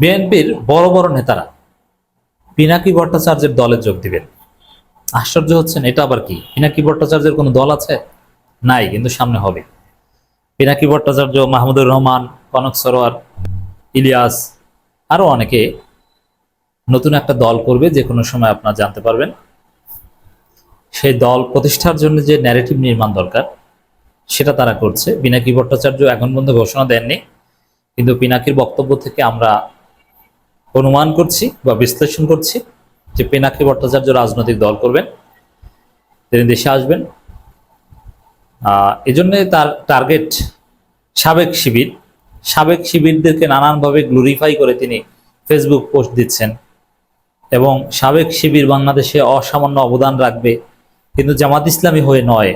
বিএনপির বড় বড় নেতারা পিনাকি ভট্টাচার্যের দলে যোগ দিবেন। আশ্চর্য হচ্ছেন, এটা আবার কি? পিনাকি ভট্টাচার্যের কোনো দল আছে? নাই, কিন্তু সামনে হবে। পিনাকি ভট্টাচার্য, মাহমুদুর রহমান, কনক সরোয়ার, ইলিয়াস আরও অনেকে নতুন একটা দল করবে, যে কোনো সময় আপনারা জানতে পারবেন। সেই দল প্রতিষ্ঠার জন্য যে ন্যারেটিভ নির্মাণ দরকার, সেটা তারা করছে। পিনাকি ভট্টাচার্য এখন পর্যন্ত ঘোষণা দেননি, কিন্তু পিনাকির বক্তব্য থেকে আমরা অনুমান করছি বা বিশ্লেষণ করছি যে পিনাকি ভট্টাচার্য রাজনৈতিক দল করবেন, তিনি দেশে আসবেন। এই জন্যে তার টার্গেট সাবেক শিবির। সাবেক শিবিরদেরকে নানানভাবে গ্লোরিফাই করে তিনি ফেসবুক পোস্ট দিচ্ছেন এবং সাবেক শিবির বাংলাদেশে অসামান্য অবদান রাখবে। কিন্তু জামাত ইসলামী হয়ে নয়।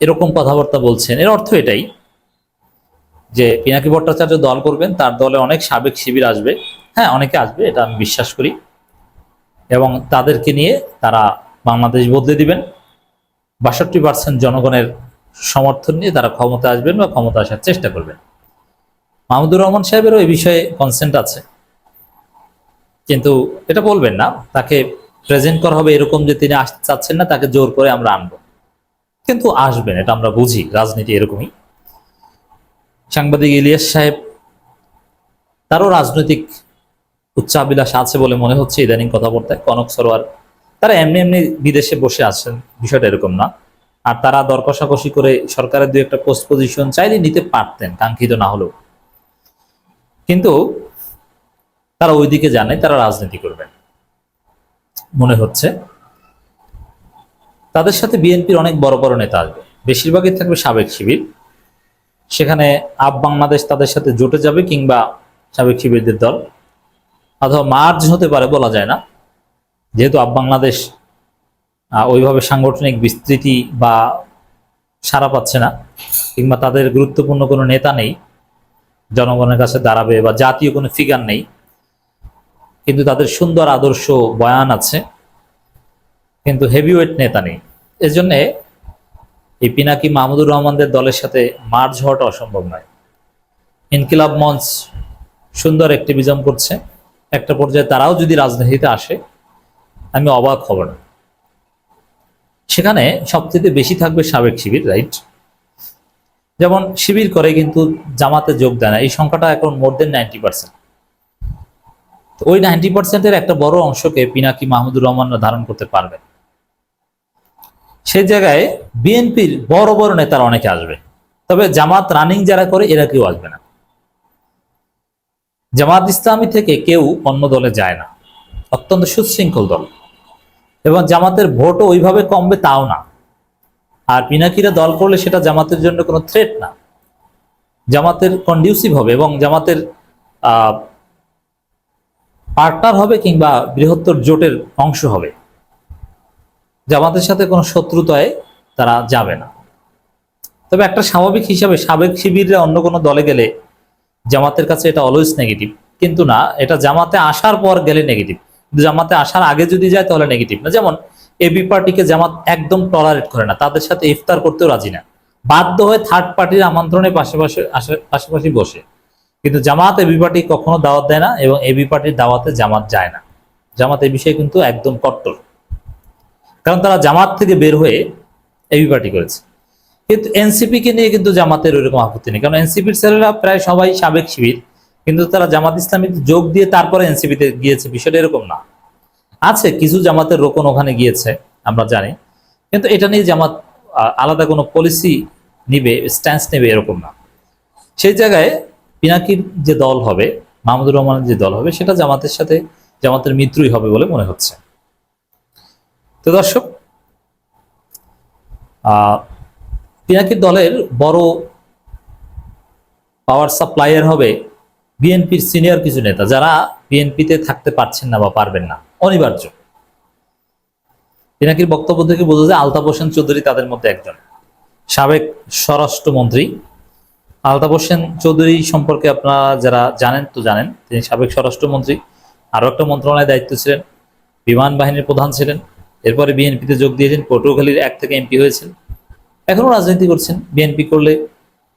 এরকম কথাবার্তা বলছেন। এর অর্থ এটাই যে পিনাকি ভট্টাচার্য দল করবেন, তার দলে অনেক সাবেক শিবির আসবে। হ্যাঁ অনেকে আসবে, এটা আমি বিশ্বাস করি। এবং তাদেরকে নিয়ে তারা বাংলাদেশ বদলে দিবেন। বাষট্টি পার্সেন্ট জনগণের সমর্থন নিয়ে তারা ক্ষমতা আসবেন বা ক্ষমতা আসার চেষ্টা করবেন। মাহমুদুর রহমান সাহেবেরও এই বিষয়ে কনসেন্ট আছে। কিন্তু এটা বলবেন না, তাকে প্রেজেন্ট করা হবে এরকম যে তিনি আসতে চাচ্ছেন না, তাকে জোর করে আমরা আনব। কিন্তু আসবেন, এটা আমরা বুঝি, রাজনীতি এরকমই। সাংবাদিক ইলিয়াস সাহেব, তারও রাজনৈতিক উচ্চাবিলাস আছে বলে মনে হচ্ছে ইদানিং কথাবার্তায় কনক সরোয়ার। তারা এমনি এমনি বিদেশে বসে আছেন, বিষয়টা এরকম না। আর তারা দর কষাকষি করে সরকারের দু একটা পোস্ট পজিশন চাইলে নিতে পারতেন, কাঙ্ক্ষিত না হলেও। কিন্তু তারা ওইদিকে জানে, তারা রাজনীতি করবেন। মনে হচ্ছে তাদের সাথে বিএনপির অনেক বড় বড় নেতা আসবে। বেশিরভাগই থাকবে সাবেক শিবির। সেখানে আপ বাংলাদেশ তাদের সাথে জোটে যাবে কিংবা সাবেক শিবিরদের দল। অথবা মার্জ হতে পারে বলা যায় না। যেহেতু আপ বাংলাদেশ ওইভাবে সাংগঠনিক বিস্তৃতি বা সারা পাচ্ছে না কিংবা তাদের গুরুত্বপূর্ণ কোনো নেতা নেই, জনগণের কাছে দাঁড়াবে বা জাতীয় কোনো ফিগার নেই। কিন্তু তাদের সুন্দর আদর্শ বয়ান আছে, কিন্তু হেভিওয়েট নেতা নেই। এজন্যে এই পিনাকি মাহমুদুর রহমানদের দলের সাথে মার্জ হওয়াটা অসম্ভব নয়। ইনকিলাব মঞ্চ সুন্দর অ্যাক্টিভিজম করছে। একটা পর্যায়ে তারাও যদি রাজনীতিতে আসে, আমি অবাক হব না। সেখানে সবচেয়ে বেশি থাকবে সাবেক শিবির, রাইট? যেমন শিবির করে কিন্তু জামাতে যোগ দেয় না। এই সংখ্যাটা এখন মোর দেন নাইনটি পার্সেন্ট। ওই নাইনটি পার্সেন্টের একটা বড় অংশকে পিনাকি মাহমুদুর রহমানরা ধারণ করতে পারবে সেই জায়গায় বিএনপির বড় বড় নেতারা অনেকে আসবে। তবে জামাত রানিং যারা করে, এরা কেউ আসবে না। জামাত ইসলামী থেকে কেউ অন্য দলে যায় না। অত্যন্ত সুশৃঙ্খল দল। এবং জামাতের ভোটও ওইভাবে কমবে তাও না। আর পিনাকিরা দল করলে সেটা জামাতের জন্য কোনো থ্রেট না। জামাতের কন্ডিউসিভ হবে এবং জামাতের পার্টনার হবে কিংবা বৃহত্তর জোটের অংশ হবে। জামাতের সাথে কোনো শত্রুতায় তারা যাবে না। তবে একটা স্বাভাবিক হিসাবে সাবেক শিবিররা অন্য কোনো দলে গেলে জামাতের কাছে এটা অলওয়েজ নেগেটিভ কিন্তু না, এটা জামাতে আসার পর গেলে নেগেটিভ জামাতে আসার আগে যদি যায় তাহলে নেগেটিভ না। যেমন এবি পার্টিকে জামাত একদম টলারেট করে না, তাদের সাথে ইফতার করতেও রাজি না। বাধ্য হয়ে থার্ড পার্টির আমন্ত্রণে পাশাপাশি পাশাপাশি বসে। কিন্তু জামাত এবি পার্টি কখনো দাওয়াত দেয় না এবং এবি পার্টির দাওয়াতে জামাত যায় না। জামাত এ বিষয়ে কিন্তু একদম কট্টর। কারণ তারা জামাত থেকে বের হয়ে এবি পার্টি করেছে। কিন্তু এনসিপি কে নিয়ে কিন্তু জামাতের ওইরকম আপত্তি নেই। কারণ এনসিপির ছেলেরা প্রায় সবাই সাবেক শিবির, কিন্তু তারা জামাত ইসলামীতে যোগ দিয়ে তারপরে এনসিপিতে গিয়েছে, বিষয়টা এরকম না। আছে কিছু জামাতের রোকন ওখানে গিয়েছে, আমরা জানি। কিন্তু এটা নিয়ে জামাত আলাদা কোনো পলিসি নিবে স্ট্যান্স নেবে এরকম না। সেই জায়গায় পিনাকির যে দল হবে, মাহমুদুর রহমানের যে দল হবে, সেটা জামাতের সাথে, জামাতের মিত্রই হবে বলে মনে হচ্ছে। তো দর্শক পিনাকির দলের বড় পাওয়ার সাপ্লাইয়ার হবে বিএনপির সিনিয়র কিছু নেতা, যারা বিএনপিতে থাকতে পারছেন না বা পারবেন না, অনিবার্য। পিনাকির বক্তব্য থেকে বোঝা যায় আলতাফ হোসেন চৌধুরী তাদের মধ্যে একজন। সাবেক স্বরাষ্ট্রমন্ত্রী আলতাফ হোসেন চৌধুরী সম্পর্কে আপনারা যারা জানেন তো জানেন, তিনি সাবেক স্বরাষ্ট্রমন্ত্রী। আরও একটা মন্ত্রণালয়ের দায়িত্ব ছিলেন, বিমান বাহিনীর প্রধান ছিলেন। এরপরে বিএনপিতে যোগ দিয়েছেন, পটুয়াখালীর এক থেকে এমপি হয়েছেন। এখনও রাজনীতি করছেন, বিএনপি করলে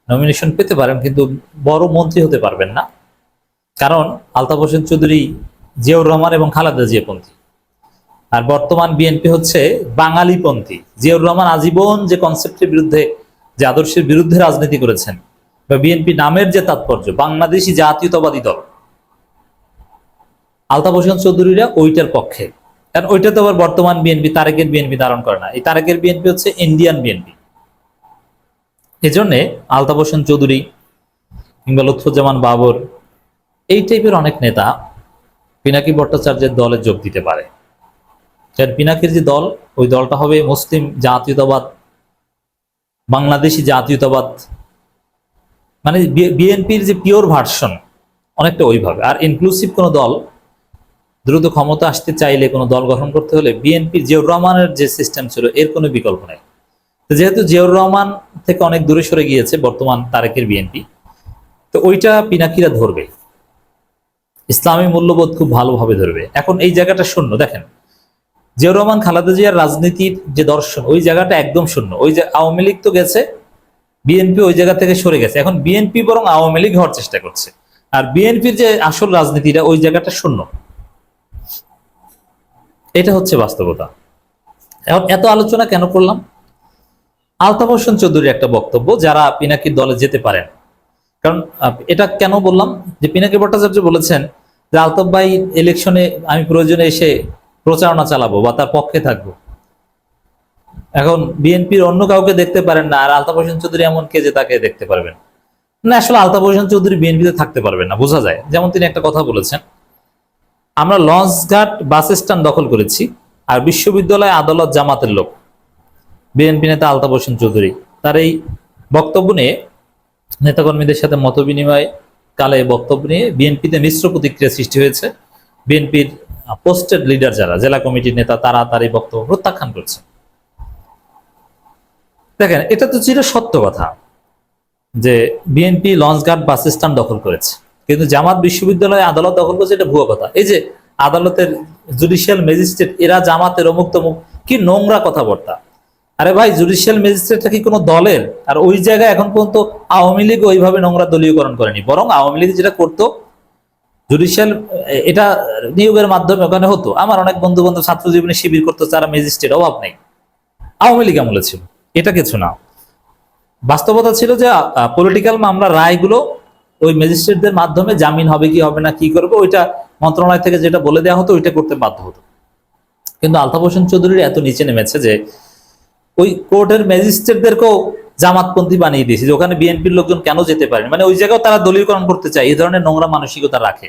নমিনেশন পেতে পারেন, কিন্তু বড় মন্ত্রী হতে পারবেন না। কারণ আলতাফ হোসেন চৌধুরী, জিয়াউর রহমান এবং খালেদা জিয়াপন্থী। আর বর্তমান বিএনপি হচ্ছে বাঙালিপন্থী। জিয়াউর রহমান আজীবন যে কনসেপ্টের বিরুদ্ধে, যে আদর্শের বিরুদ্ধে রাজনীতি করেছেন, বা বিএনপি নামের যে তাৎপর্য, বাংলাদেশি জাতীয়তাবাদী দল। আলতাফ হোসেন চৌধুরীরা ওইটার পক্ষে। কারণ ওইটা তো আবার বর্তমান বিএনপি তারেকের বিএনপি ধারণ করে না। এই তারেকের বিএনপি হচ্ছে ইন্ডিয়ান বিএনপি এজন্যে আলতাফ হোসেন চৌধুরী কিংবা লুৎফুজ্জামান বাবর, এই টাইপের অনেক নেতা পিনাকি ভট্টাচার্যের দলে যোগ দিতে পারে। কারণ পিনাকির যে দল, ওই দলটা হবে মুসলিম জাতীয়তাবাদ, বাংলাদেশি জাতীয়তাবাদ। মানে বিএনপির যে পিওর ভার্সন অনেকটা ওইভাবে। আর ইনক্লুসিভ কোনো দল দ্রুত ক্ষমতা আসতে চাইলে কোনো দল গঠন করতে হলে বিএনপির জিয়াউর রহমানের যে সিস্টেম ছিল, এর কোনো বিকল্প নেই। যেহেতু জিয়াউর রহমান থেকে অনেক দূরে সরে গিয়েছে, বর্তমান তারেকের বিএনপি, তো ওইটা পিনাকিরা ধরবে। ইসলামী মূল্যবোধ খুব ভালোভাবে ধরবে। এখন এই জায়গাটা শূন্য, দেখেন। জিয়াউর রহমান, খালেদা জিয়ার রাজনীতির যে দর্শন, ওই জায়গাটা একদম শূন্য। ওই যে আওয়ামী লীগ তো গেছে, বিএনপি ওই জায়গা থেকে সরে গেছে। এখন বিএনপি বরং আওয়ামী লীগ হওয়ার চেষ্টা করছে। আর বিএনপির যে আসল রাজনীতিটা, ওই জায়গাটা শূন্য। এটা হচ্ছে বাস্তবতা। এখন এত আলোচনা কেন করলাম? আলতাফ হোসেন চৌধুরীর একটা বক্তব্য, যারা পিনাকির দলে যেতে পারেন। কারণ এটা কেন বললাম? যে পিনাকি ভট্টাচার্য বলেছেন যে, আলতাফ ভাই ইলেকশনে আমি প্রয়োজনে এসে প্রচারণা চালাবো বা তার পক্ষে থাকব। এখন বিএনপির অন্য কাউকে দেখতে পারেন না, আর আলতাফ হোসেন চৌধুরী এমন কে যে তাকে দেখতে পারবেন? না, আসলে আলতাফ হোসেন চৌধুরী বিএনপিতে থাকতে পারবেন না, বোঝা যায়। যেমন তিনি একটা কথা বলেছেন আমরা লঞ্চঘাট বাস স্ট্যান্ড দখল করেছি আর বিশ্ববিদ্যালয় আদালত জামাতের লোক। বিএনপি নেতা আলতাফ হোসেন চৌধুরী, তার এই বক্তব্য নিয়ে নেতাকর্মীদের সাথে মত বিনিময় কালে বক্তব্য নিয়ে বিএনপিতে মিশ্র প্রতিক্রিয়া সৃষ্টি হয়েছে। বিএনপির পোস্টেড লিডার যারা, জেলা কমিটির নেতা, তারা তার এই বক্তব্য প্রত্যাখ্যান করছে। দেখেন, এটা তো চির সত্য কথা যে বিএনপি লঞ্চঘাট বাস স্ট্যান্ড দখল করেছে। কিন্তু জামাত বিশ্ববিদ্যালয়ে আদালত দখল করছে এটা ভুয়া কথা। এই যে আদালতের জুডিশিয়াল ম্যাজিস্ট্রেট এরা জামাতের অমুক তমুক, কি নোংরা কথাবার্তা। আরে ভাই জুডিশিয়াল ম্যাজিস্ট্রেটটা কি কোনো দলের? আর ওই জায়গায় এখন পর্যন্ত আওয়ামী লীগ ওইভাবে নোংরা দলীয়করণ করেনি। বরং আওয়ামী লীগ যেটা করতো জুডিশিয়াল এটা নিয়োগের মাধ্যমে ওখানে হতো। আমার অনেক বন্ধু বান্ধব ছাত্র জীবনে শিবির করতো, তারা ম্যাজিস্ট্রেট অভাব নেই। আওয়ামী লীগ আমলে ছিল। এটা কিছু না। বাস্তবতা ছিল যে পলিটিক্যাল মামলা রায়গুলো ওই ম্যাজিস্ট্রেটদের মাধ্যমে জামিন হবে কি হবে না, কি করবে, ওইটা মন্ত্রণালয় থেকে যেটা বলে দেওয়া হতো, ওইটা করতে বাধ্য হতো। কিন্তু আলতাফ হোসেন চৌধুরীর এত নিচে নেমেছে যে ওই কোর্টের ম্যাজিস্ট্রেটদেরকেও জামাতপন্থী বানিয়ে দিয়েছে যে ওখানে বিএনপির লোকজন কেন যেতে পারেন? মানে ওই জায়গাও তারা দলীয়করণ করতে চায়, এই ধরনের নোংরা মানসিকতা রাখে।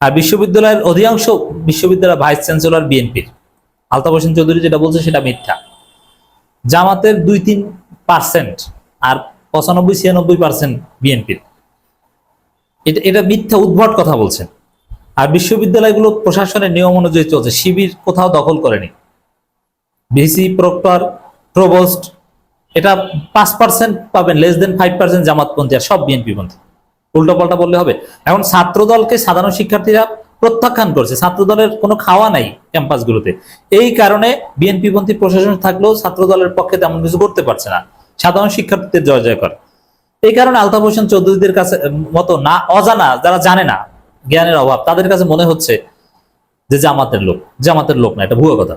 আর বিশ্ববিদ্যালয়ের অধিকাংশ বিশ্ববিদ্যালয় ভাইস চ্যান্সেলর বিএনপির। আলতাফ হোসেন চৌধুরী যেটা বলছে সেটা মিথ্যা। জামাতের দুই তিন পার্সেন্ট আর পঁচানব্বই ছিয়ানব্বই পার্সেন্ট বিএনপির। এটা এটা মিথ্যা উদ্ভট কথা বলছেন। আর বিশ্ববিদ্যালয়গুলো প্রশাসনের নিয়ম অনুযায়ী চলছে, শিবির কোথাও দখল করেনি। ভিসি, প্রক্টর প্রবোস্ট এটা পাঁচ পার্সেন্ট পাবেন, লেস দেন ফাইভ পার্সেন্ট জামাতপন্থী আর সব বিএনপি পন্থী উল্টো পাল্টা বললে হবে। এখন ছাত্র দলকে সাধারণ শিক্ষার্থীরা প্রত্যাখ্যান করছে ছাত্র দলের কোনো খাওয়া নাই ক্যাম্পাসগুলোতে। এই কারণে বিএনপি পন্থী প্রশাসন থাকলেও ছাত্র দলের পক্ষে তেমন কিছু করতে পারছে না। সাধারণ শিক্ষার্থীদের জয় জয় কর এই কারণে আলতাফ হোসেন চৌধুরীদের কাছে মতো না, অজানা, যারা জানে না, জ্ঞানের অভাব, তাদের কাছে মনে হচ্ছে যে জামাতের লোক জামাতের লোক না, এটা ভুয়ো কথা।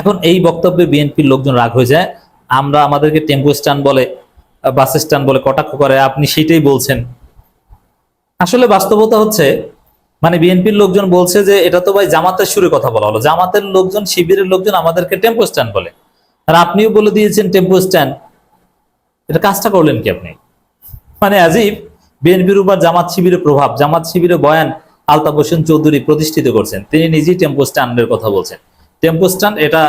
এখন এই বক্তব্যে বিএনপির লোকজন রাগ হয়ে যায়। আমরা আমাদেরকে টেম্পো স্ট্যান্ড বলে বাস স্ট্যান্ড বলে কটাক্ষ করে, আপনি সেটাই বলছেন। আসলে বাস্তবতা হচ্ছে মানে বিএনপির লোকজন বলছে যে, এটা তো ভাই জামাতের সুরে কথা বলা হলো। জামাতের লোকজন, শিবিরের লোকজন আমাদেরকে টেম্পো স্ট্যান্ড বলে। আর আপনিও বলে দিয়েছেন টেম্পো স্ট্যান্ড। এটা কাজটা করলেন কি আপনি? মানে আজিব, বিএনপির উপর জামাত শিবিরের প্রভাব, জামাত শিবিরের বয়ান আলতাফ হোসেন চৌধুরী প্রতিষ্ঠিত করছেন। তিনি নিজেই টেম্পো স্ট্যান্ডের কথা বলছেন। টেম্পো স্ট্যান্ড এটা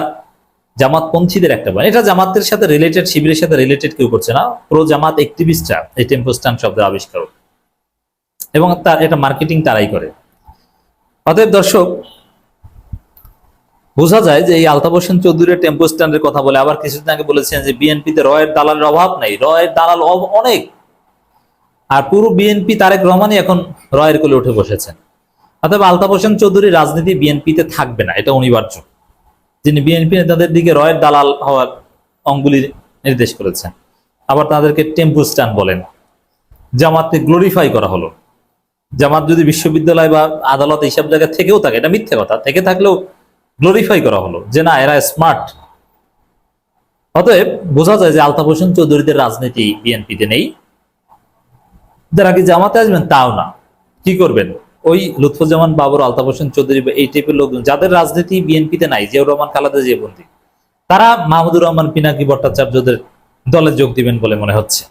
জামাতপন্থীদের একটা বয়ান। এটা জামাতের সাথে রিলেটেড শিবিরের সাথে রিলেটেড কেউ করছে না। প্রো জামাত অ্যাক্টিভিস্টরা এই টেম্পো স্ট্যান্ড শব্দের আবিষ্কার এবং তার, এটা মার্কেটিং তারাই করে। অতএব দর্শক বোঝা যায় যে এই আলতাফ হোসেন চৌধুরীর টেম্পো স্ট্যান্ডের কথা বলে, আবার কিছুদিন আগে বলেছেন যে বিএনপিতে রয়ের দালালের অভাব নাই, রয়ের দালাল অনেক। আর পুরো বিএনপি তারেক রহমানই এখন রয়ের কোলে উঠে বসেছেন। অতএব আলতাফ হোসেন চৌধুরী রাজনীতি বিএনপিতে থাকবে না, এটা অনিবার্য। যিনি বিএনপি নেতাদের দিকে রয়ের দালাল হওয়ার অঙ্গুলি নির্দেশ করেছেন। আবার তাদেরকে টেম্পো স্ট্যান্ড বলেন। জামাতকে গ্লোরিফাই করা হলো। জামাত যদি বিশ্ববিদ্যালয় বা আদালত এইসব জায়গায় থেকেও থাকে, এটা মিথ্যে কথা, থেকে থাকলেও গ্লোরিফাই করা হলো যে না, এরা স্মার্ট অতএব বোঝা যায় যে আলতাফ হোসেন চৌধুরীদের রাজনীতি বিএনপিতে নেই। যারা কি জামাতে আসবেন, তাও না। কি করবেন? ওই লুৎফুজ্জামান বাবর, আলতাফ হোসেন চৌধুরী এই টাইপের লোকজন, যাদের রাজনীতি বিএনপিতে নাই, জিয়াউর রহমান, খালাদা জিয়া বন্দী, তারা মাহমুদুর রহমান, পিনাকি ভট্টাচার্যদের দলে যোগ দিবেন বলে মনে হচ্ছে।